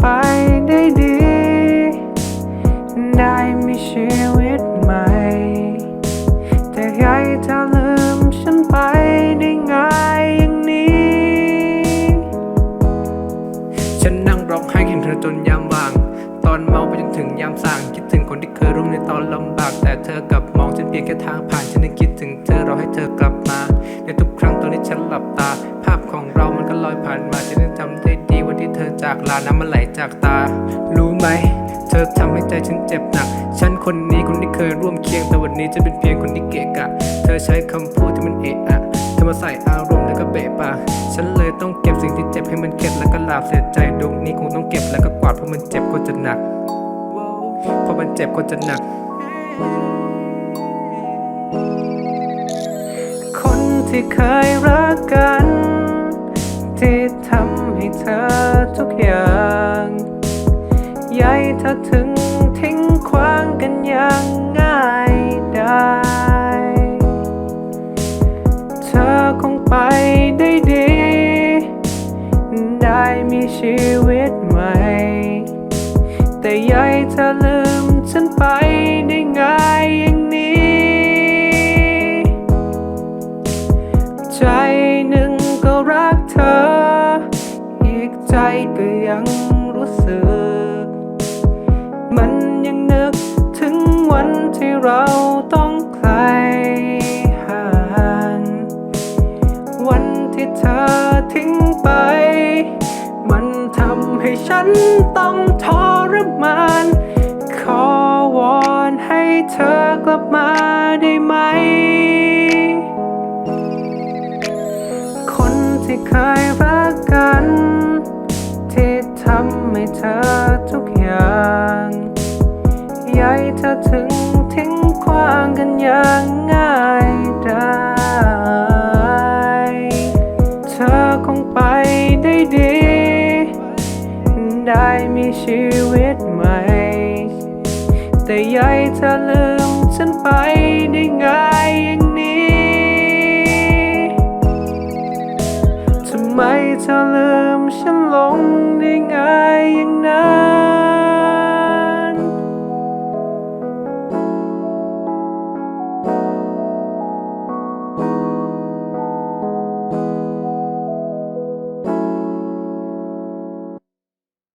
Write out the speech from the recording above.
ไปได้ดี ได้มีชีวิตใหม่ แต่ให้เธอลืมฉันไปได้ง่ายอย่างนี้ ฉันนั่งร้องไห้เห็นเธอจนยามว่าง ตอนเมาไปจนถึงยามส่างคิดถึงคนที่เคยร่วมในตอนลำบาก แต่เธอกลับมองฉันเพียงแค่ทางผ่านฉันยังคิดถึงเธอรอให้เธอกลับ จากลาน้ำมันไหลจากตา รู้ไหม เธอทำให้ใจฉันเจ็บหนัก ฉันคนนี้คนที่เคยร่วมเคียงแต่วันนี้จะเป็นเพียงคนที่เกะกะ เธอใช้คำพูดที่มันเอะอะเธอมาใส่อารมณ์แล้วก็เบะปากฉันเลยต้องเก็บสิ่งที่เจ็บให้มันเข็ดแล้วก็ลาบเสียใจดวงนี้คงต้องเก็บแล้วก็กวาดเพราะมันเจ็บก็จะหนักเพราะมันเจ็บก็จะหนักคนที่เคยรักกัน ที่ทำให้เธอ ทุกอย่างยายเธอถึงทิ้งขวางกันอย่างง่ายได้ เธอคงไปได้ดี ได้มีชีวิตใหม่ แต่ยายเธอลืมฉันไป ทิ้งไป มันทำให้ฉันต้องทรมาน ขอวอนให้เธอกลับมาได้ไหม คนที่เคยรักกัน ที่ทำให้เธอทุกอย่างอยากให้เธอถึงทิ้งขว้างกันอย่าง ได้มีชีวิตใหม่ แต่ยายเธอลืมฉันไปได้ไงอย่างนี้ทำไมเธอลืมฉันลงได้ง่ายอย่างนั้น